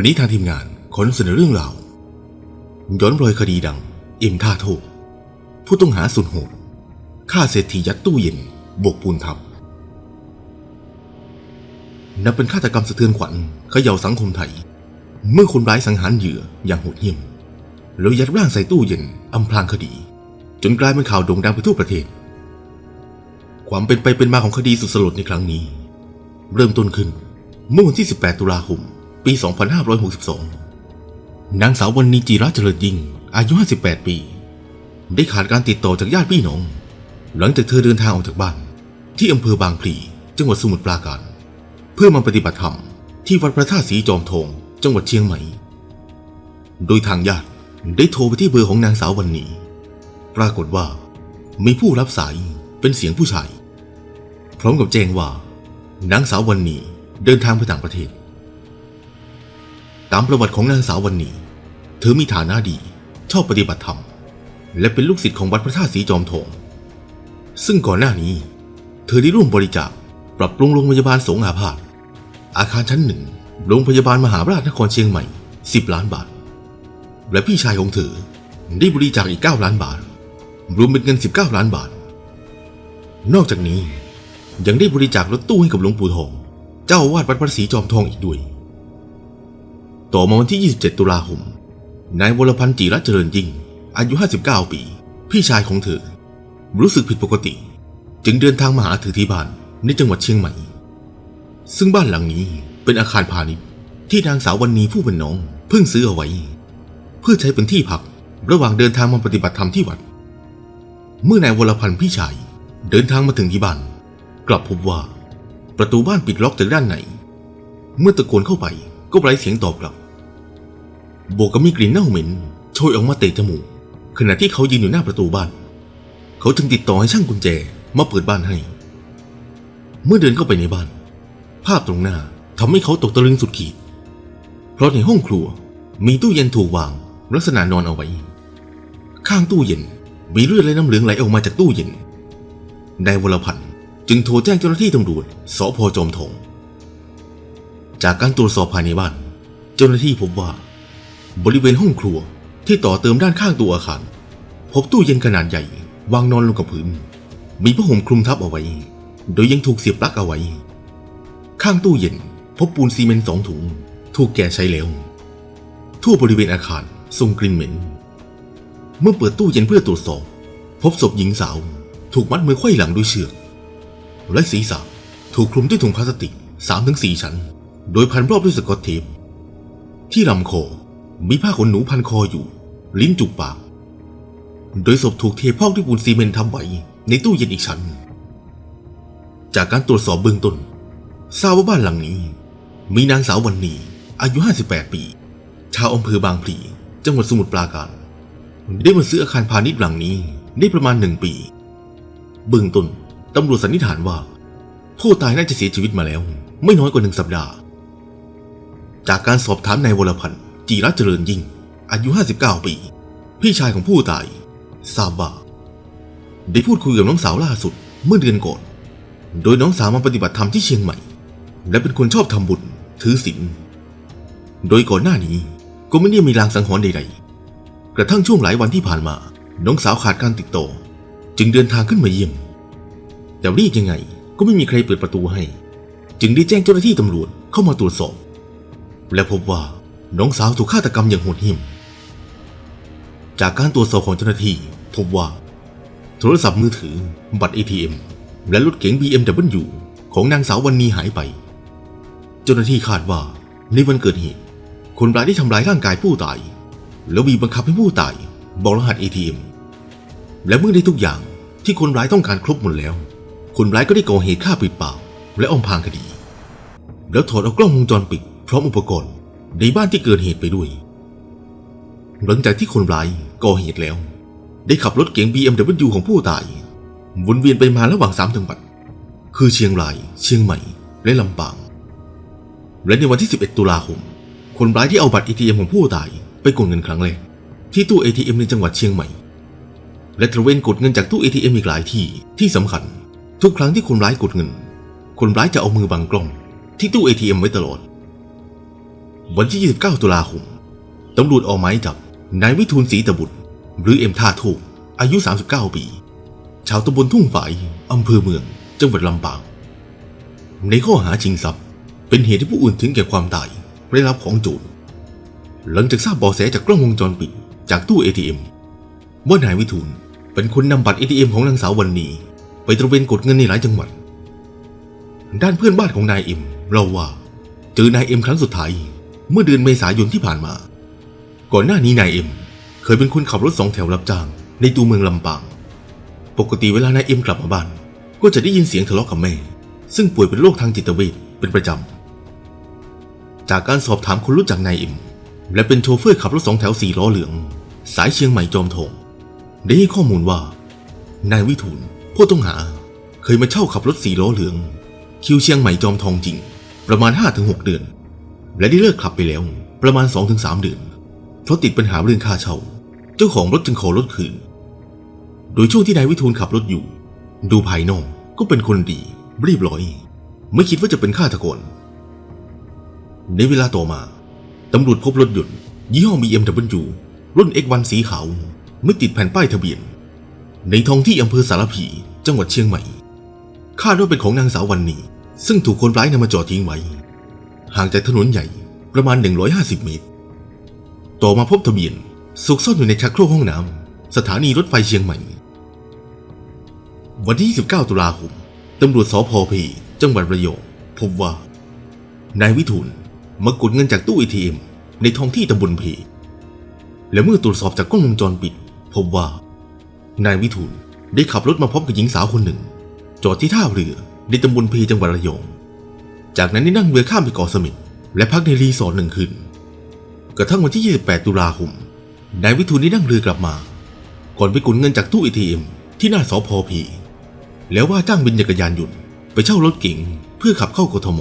วันนี้ทางทีมงานขอนเสนอเรื่องราวย้อนรอยคดีดัง เอ็มท่าโทษผู้ต้องหาสุดโหดฆ่าเศรษฐียัดตู้เย็นบวกปูนทับ นับเป็นฆาตกรรมสะเทือนขวัญเขย่าสังคมไทย เมื่อคนร้ายสังหารเหยื่ออย่างโหดเหี้ยม แล้วยัดร่างใส่ตู้เย็นอำพรางคดี จนกลายเป็นข่าวโด่งดังไปทั่วประเทศ ความเป็นไปเป็นมาของคดีสุดสลดในครั้งนี้ เริ่มต้นขึ้นเมื่อวันที่ 18 ตุลาคม ปี 2562 นางสาววันนีจีระเจริญยิ่ง อายุ 58 ปี ได้ขาดการติดต่อจากญาติพี่น้อง หลังจากเธอเดินทางออกจากบ้าน ที่อำเภอบางพลี จังหวัดสมุทรปราการ เพื่อมาปฏิบัติธรรมที่วัดพระธาตุสีจอมทอง จังหวัดเชียงใหม่ โดยทางญาติได้โทรไปที่เบอร์ของนางสาววันนีปรากฏว่า มีผู้รับสายเป็นเสียงผู้ชาย พร้อมกับแจ้งว่า นางสาววันนีเดินทางไปต่างประเทศ ตามประวัติของนางสาววันนีเธอมีฐานะดี ชอบปฏิบัติธรรม และเป็นลูกศิษย์ของวัดพระธาตุสีจอมทอง ซึ่งก่อนหน้านี้ เธอได้ร่วมบริจาคปรับปรุงโรงพยาบาลสงอาพาธอาคารชั้นหนึ่งโรงพยาบาลมหาราชนครเชียงใหม่ 10 ล้านบาท และพี่ชายของเธอได้บริจาคอีก 9 ล้านบาท รวมเป็นเงิน 19 ล้านบาท นอกจากนี้ยังได้บริจาครถตู้ให้กับหลวงปู่ทอง เจ้าอาวาดวัดพระศรีจอมทองอีกด้วย ต่อมาวันที่ 27 ตุลาคม นายวรพันธ์จีรัตเจริญยิ่ง อายุ 59 ปี พี่ชายของเธอ รู้สึกผิดปกติ จึงเดินทางมาหาเธอที่บ้านในจังหวัดเชียงใหม่ ซึ่งบ้านหลังนี้เป็นอาคารพาณิชย์ที่นางสาววันนีผู้เป็นน้อง เพิ่งซื้อเอาไว้ เพื่อใช้เป็นที่พักระหว่างเดินทางมาปฏิบัติธรรมที่วัด เมื่อนายวรพันธ์พี่ชายเดินทางมาถึงที่บ้าน กลับพบว่า ประตูบ้านปิดล็อกจากด้านในเมื่อตะโกนเข้าไป ก็ไร้เสียงตอบกลับบวกกับมีกลิ่นเน่าเหม็นโชยออกมาเตะจมูก ขณะที่เขายืนอยู่หน้าประตูบ้าน เขาจึงติดต่อให้ช่างกุญแจมาเปิดบ้านให้ เมื่อเดินเข้าไปในบ้าน ภาพตรงหน้าทำให้เขาตกตะลึงสุดขีด เพราะในห้องครัวมีตู้เย็นถูกวาง ลักษณะนอนเอาไว้ ข้างตู้เย็นมีเลือดและน้ำเหลืองไหลออกมาจากตู้เย็นนายวรพันธ์จึงโทรแจ้งเจ้าหน้าที่ตำรวจสพจอมทอง จากการตรวจสอบภายในบ้าน เจ้าหน้าที่พบว่า บริเวณห้องครัวที่ต่อเติมด้านข้างตัวอาคาร พบตู้เย็นขนาดใหญ่ วางนอนลงกับพื้น มีผ้าห่มคลุมทับเอาไว้ โดยยังถูกเสียบปลั๊กเอาไว้ ข้างตู้เย็น พบปูนซีเมนต์สองถุง ถูกแก่ใช้แล้ว ทั่วบริเวณอาคารทรงกลิ่นเหม็น เมื่อเปิดตู้เย็นเพื่อตรวจสอบ พบศพหญิงสาว ถูกมัดมือไขว้หลังด้วยเชือก และศีรษะถูกคลุมด้วยถุงพลาสติก3-4ชั้น โดยพันรอบด้วยสกอตเทปที่ลำคอมีผ้าขนหนูพันคออยู่ ลิ้นจุกปาก โดยศพถูกเทพอกด้วยปูนซีเมนต์ทำไว้ในตู้เย็นอีกชั้น จากการตรวจสอบเบื้องต้นทราบว่าบ้านหลังนี้ มีนางสาววันนีอายุ 58 ปี ชาวอำเภอบางพลี จังหวัดสมุทรปราการ ได้มาซื้ออาคารพาณิชย์หลังนี้ได้ประมาณหนึ่งปี เบื้องต้นตำรวจสันนิษฐานว่า ผู้ตายน่าจะเสียชีวิตมาแล้ว ไม่น้อยกว่าหนึ่งสัปดาห์ จากการสอบถามนายวรพันธ์จีรัตเจริญยิ่ง อายุ 59 ปี พี่ชายของผู้ตายทราบว่าได้พูดคุยกับน้องสาวล่าสุดเมื่อเดือนก่อน โดยน้องสาวมาปฏิบัติธรรมที่เชียงใหม่ และเป็นคนชอบทำบุญถือศีลโดยก่อนหน้านี้ก็ไม่ได้มีลางสังหรณ์ใดๆ กระทั่งช่วงหลายวันที่ผ่านมา น้องสาวขาดการติดต่อจึงเดินทางขึ้นมาเยี่ยม แต่รียกยังไงก็ไม่มีใครเปิดประตูให้ จึงได้แจ้งเจ้าหน้าที่ตำรวจเข้ามาตรวจสอบ และพบว่าน้องสาวถูกฆาตกรรมอย่างโหดเหี้ยม จากการตรวจสอบของเจ้าหน้าที่พบว่า โทรศัพท์มือถือ บัตร ATM และรถเก๋ง BMW ของนางสาววันนีหายไป เจ้าหน้าที่คาดว่าในวันเกิดเหตุ คนร้ายได้ทำร้ายร่างกายผู้ตาย แล้วบีบบังคับให้ผู้ตายบอกรหัส ATM และเมื่อได้ทุกอย่างที่คนร้ายต้องการครบหมดแล้ว คนร้ายก็ได้ก่อเหตุฆ่าปิดปากและอำพรางคดี แล้วถอดเอากล้องวงจรปิด พร้อมอุปกรณ์ในบ้านที่เกิดเหตุไปด้วย หลังจากที่คนร้ายก่อเหตุแล้ว ได้ขับรถเก๋ง BMW ของผู้ตาย วนเวียนไปมาระหว่างสามจังหวัด คือเชียงราย เชียงใหม่ และลำปาง และในวันที่ 11 ตุลาคม คนร้ายที่เอาบัตร ATM ของผู้ตาย ไปกดเงินครั้งแรกที่ตู้ ATM ในจังหวัดเชียงใหม่ และตระเวนกดเงินจากตู้ ATM อีกหลายที่ที่สำคัญ ทุกครั้งที่คนร้ายกดเงิน คนร้ายจะเอามือบังกล้องที่ตู้ ATM ไว้ตลอด วันที่ 29 ตุลาคมตำรวจออกหมายจับนายวิทูลศรีตบุตร หรือเอ็มท่าทูกอายุ 39 ปี ชาวตำบลทุ่งฝายอำเภอเมือง จังหวัดลำปาง ในข้อหาชิงทรัพย์ เป็นเหตุให้ผู้อื่นถึงแก่ความตายได้รับของโจรหลังจากทราบเบาะแสจากกล้องวงจรปิดจากตู้ ATM ว่านายวิทูลเป็นคนนำบัตร ATM ของนางสาววันนีไปตระเวนกดเงินในหลายจังหวัด ด้านเพื่อนบ้านของนายเอ็มเราว่าเจอนายเอ็มครั้งสุดท้าย เมื่อเดือนเมษายนที่ผ่านมา ก่อนหน้านี้นายเอ็ม เคยเป็นคนขับรถสองแถวรับจ้าง ในตัวเมืองลำปาง ปกติเวลานายเอ็มกลับมาบ้าน ก็จะได้ยินเสียงทะเลาะกับแม่ ซึ่งป่วยเป็นโรคทางจิตเวชเป็นประจำ จากการสอบถามคนรู้จักนายเอ็ม และเป็นโชเฟอร์ขับรถสองแถวสี่ล้อเหลือง สายเชียงใหม่จอมทองได้ให้ข้อมูลว่า นายวิทูลผู้ต้องหา เคยมาเช่าขับรถสี่ล้อเหลือง คิวเชียงใหม่จอมทองจริง ประมาณ5-6เดือน และได้เลิกขับไปแล้ว ประมาณ 2-3 เดือน เพราะติดปัญหาเรื่องค่าเช่า เจ้าของรถจึงขอรถคืน โดยช่วงที่นายวิทูลขับรถอยู่ ดูภายนอกก็เป็นคนดีเรียบร้อย ไม่คิดว่าจะเป็นฆาตกรในเวลาต่อมา ตำรวจพบรถยนต์ยี่ห้อ BMW รุ่น X1 สีขาว ไม่ติดแผ่นป้ายทะเบียน ในท้องที่อำเภอสารพีจังหวัดเชียงใหม่ คาดว่าเป็นของนางสาววันนีซึ่งถูกคนร้ายนำมาจอดทิ้งไว้ ห่างจากถนนใหญ่ประมาณ 150 เมตร ต่อมาพบทะเบียนซุกซ่อนอยู่ในชักโครกห้องน้ำสถานีรถไฟเชียงใหม่ วันที่29ตุลาคมตำรวจสพพีจังหวัดระยองพบว่า นายวิทูลมากดเงินจากตู้ ATM ในท้องที่ตำบลเพและเมื่อตรวจสอบจากกล้องวงจรปิด พบว่า นายวิทูลได้ขับรถมาพบกับหญิงสาวคนหนึ่ง จอดที่ท่าเรือในตำบลเพจังหวัดระยอง จากนั้นได้นั่งเรือข้ามไปเกาะสม็ดและพักในรีสอร์ทหนึ่งคืนกระทั่งวันที่ 28 ตุลาคมนายวิทูลได้นั่งเรือกลับมา ก่อนไปกดเงินจากตู้ ATM ที่หน้าสพพีแล้วว่าจ้างวินจักรยานยนต์ไปเช่ารถเก๋งเพื่อขับเข้ากทม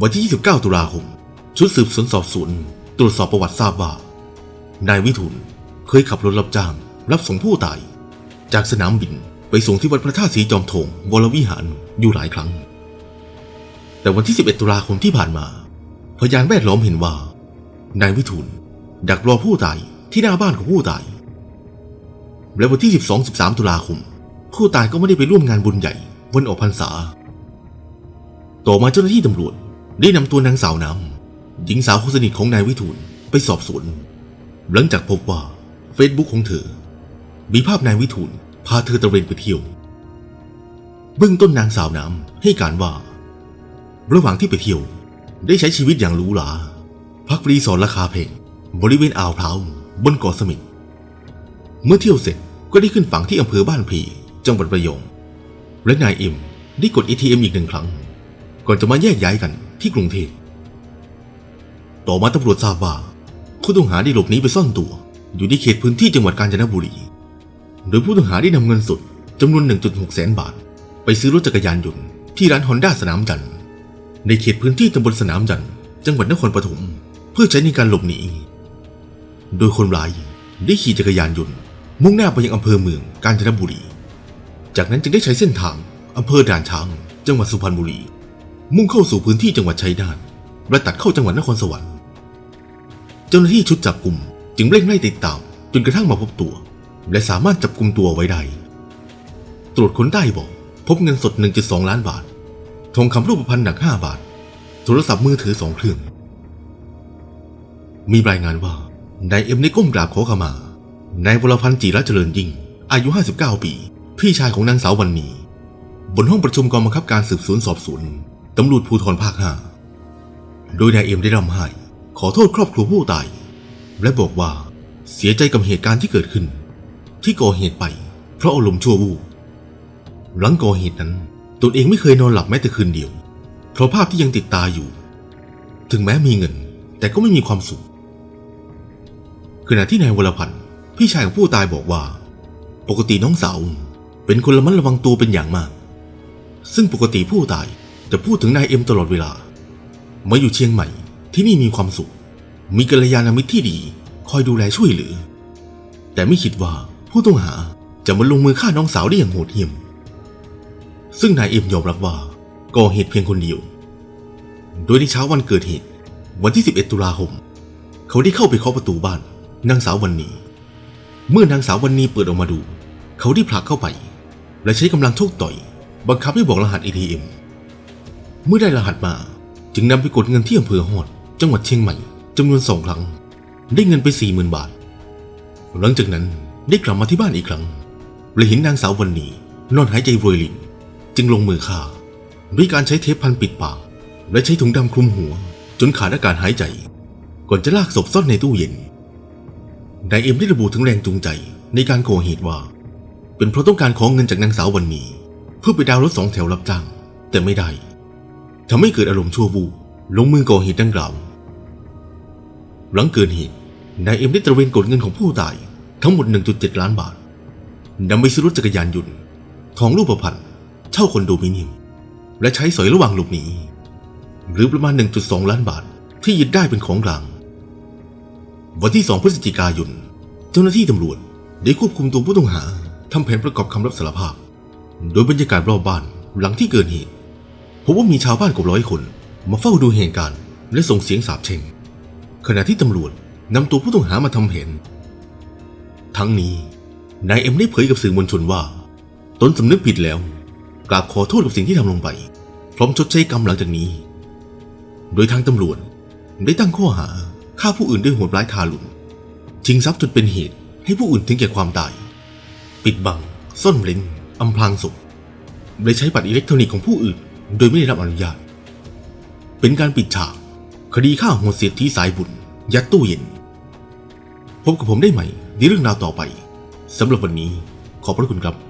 วันที่ 29 ตุลาคม ชุดสืบสวนสอบสวนตรวจสอบประวัติทราบว่านายวิทูลเคยขับรถรับจ้าง รับส่งผู้ตาย จากสนามบินไปส่งที่วัดพระธาตุสีจอมทงวรวิหารอยู่หลายครั้ง แต่วันที่ 11 ตุลาคมที่ผ่านมา พยานแวดล้อมเห็นว่านายวิทูลดักรอผู้ตายที่หน้าบ้านของผู้ตาย และวันที่ 12-13 ตุลาคม ผู้ตายก็ไม่ได้ไปร่วมงานบุญใหญ่วันออกพรรษา ต่อมาเจ้าหน้าที่ตำรวจได้นำตัวนางสาวน้ำหญิงสาวคนสนิทของนายวิทูลไปสอบสวน หลังจากพบว่าเฟซบุ๊กของเธอ มีภาพนายวิทูลพาเธอตระเวนไปเที่ยว เบื้องต้นนางสาวน้ำให้การว่า ระหว่างที่ไปเที่ยว ได้ใช้ชีวิตอย่างหรูหราพักรีสอร์ทราคาแพงบริเวณอ่าวพร้าวบนเกาะสม็ดเมื่อเที่ยวเสร็จก็ได้ขึ้นฝั่งที่อำเภอบ้านผีจังหวัดประยงและนายเอ็มได้กด ATM อีกหนึ่งครั้ง ก่อนจะมาแยกย้ายกันที่กรุงเทพต่อมาตำรวจทราบว่าผู้ต้องหาได้หลบหนีไปซ่อนตัว อยู่ในเขตพื้นที่จังหวัดกาญจนบุรี โดยผู้ต้องหาได้นำเงินสดจำนวน 1.6 แสนบาท ไปซื้อรถจักรยานยนต์ที่ร้านฮอนด้าสนามจันทร์ ในเขตพื้นที่ตำบลสนามจันทร์จังหวัดนครปฐมเพื่อใช้ในการหลบหนี โดยคนร้ายได้ขี่จักรยานยนต์ มุ่งหน้าไปยังอำเภอเมืองกาญจนบุรี จากนั้นจึงได้ใช้เส้นทางอำเภอด่านช้าง จังหวัดสุพรรณบุรี มุ่งเข้าสู่พื้นที่จังหวัดชัยนาทและตัดเข้าจังหวัดนครสวรรค์ เจ้าหน้าที่ชุดจับกลุ่มจึงเร่งไล่ติดตามจนกระทั่งมาพบตัว และสามารถจับกลุ่มตัวไว้ได้ ตรวจค้นได้บอกพบเงินสด 1.2 ล้านบาท ทองคำรูปพรรณหนัก5บาท โทรศัพท์มือถือสองเครื่อง มีรายงานว่านายเอ็มได้ก้มกราบขอขมา นายวรพันธ์จีระเจริญยิ่ง อายุ 59 ปี พี่ชายของนางสาววันนีบนห้องประชุมกองบังคับการสืบสวนสอบสวนตำรวจภูธรภาค5โดยนายเอ็มได้ร่ำไห้ ขอโทษครอบครัวผู้ตาย และบอกว่าเสียใจกับเหตุการณ์ที่เกิดขึ้น ที่ก่อเหตุไป เพราะอารมณ์ชั่ววูบหลังก่อเหตุนั้น ตนเองไม่เคยนอนหลับแม้แต่คืนเดียว เพราะภาพที่ยังติดตาอยู่ ถึงแม้มีเงิน แต่ก็ไม่มีความสุข ขณะที่นายวรพันธ์พี่ชายของผู้ตายบอกว่า ปกติน้องสาวเป็นคนระมัดระวังตัวเป็นอย่างมาก ซึ่งปกติผู้ตายจะพูดถึงนายเอ็มตลอดเวลา มาอยู่เชียงใหม่ที่นี่มีความสุข มีกัลยาณมิตรที่ดี คอยดูแลช่วยเหลือ แต่ไม่คิดว่าผู้ต้องหาจะมาลงมือฆ่าน้องสาวได้อย่างโหดเหี้ยม ซึ่งนายเอ็มยอมรับว่าก่อเหตุเพียงคนเดียว โดยในเช้าวันเกิดเหตุ วันที่ 11 ตุลาคม เขาได้เข้าไปเคาะประตูบ้านนางสาววันนีเมื่อนางสาววันนีเปิดออกมาดู เขาได้ผลักเข้าไป และใช้กำลังโชกต่อย บังคับให้บอกรหัส ATM เมื่อได้รหัสมาจึงนำไปกดเงินที่อำเภอฮอด จังหวัดเชียงใหม่จำนวนสองครั้ง ได้เงินไปสี่หมื่นบาท หลังจากนั้นได้กลับมาที่บ้านอีกครั้งและเห็นนางสาววันนีนอนหายใจรวยริน จึงลงมือฆ่า ด้วยการใช้เทปพันปิดปาก และใช้ถุงดำคลุมหัว จนขาดอากาศหายใจ ก่อนจะลากศพซ่อนในตู้เย็นนายเอ็มได้ระบุถึงแรงจูงใจในการก่อเหตุว่า เป็นเพราะต้องการขอเงินจากนางสาววันนี้ เพื่อไปดาวน์รถสองแถวรับจ้าง แต่ไม่ได้ทำให้เกิดอารมณ์ชั่ววูบลงมือก่อเหตุดังกล่าวหลังเกิดเหตุนายเอ็มได้ตระเวนกดเงินของผู้ตายทั้งหมด 1.7 ล้านบาทนำไปซื้อรถจักรยานยนต์ทองรูปพรรณ เช่าคอนโดมิเนียม และใช้สอยระหว่างหลบหนี หรือประมาณ 1.2 ล้านบาทที่ยึดได้เป็นของกลาง วันที่ 2 พฤศจิกายน เจ้าหน้าที่ตำรวจได้ควบคุมตัวผู้ต้องหาทำแผนประกอบคำรับสารภาพ โดยบรรยากาศรอบบ้านหลังที่เกิดเหตุพบว่ามีชาวบ้านกว่าร้อยคน มาเฝ้าดูเหตุการณ์และส่งเสียงสาปเชงขณะที่ตำรวจนำตัวผู้ต้องหามาทำแผนทั้งนี้นายเอ็มได้เผยกับสื่อมวลชนว่า ตนสำนึกผิดแล้ว กราบขอโทษกับสิ่งที่ทำลงไป พร้อมชดใช้กรรมหลังจากนี้ โดยทางตำรวจได้ตั้งข้อหาฆ่าผู้อื่นด้วยโหดร้ายทารุณชิงทรัพย์จนเป็นเหตุให้ผู้อื่นถึงแก่ความตาย ปิดบัง ซ่อนเร้นอำพรางศพโดยใช้บัตรอิเล็กทรอนิกส์ของผู้อื่น โดยไม่ได้รับอนุญาต เป็นการปิดฉาก คดีฆ่าโหดเสียที่สายบุญ ยัดตู้เย็น พบกับผมได้ใหม่ในเรื่องราวต่อไปสำหรับวันนี้ขอบพระคุณครับ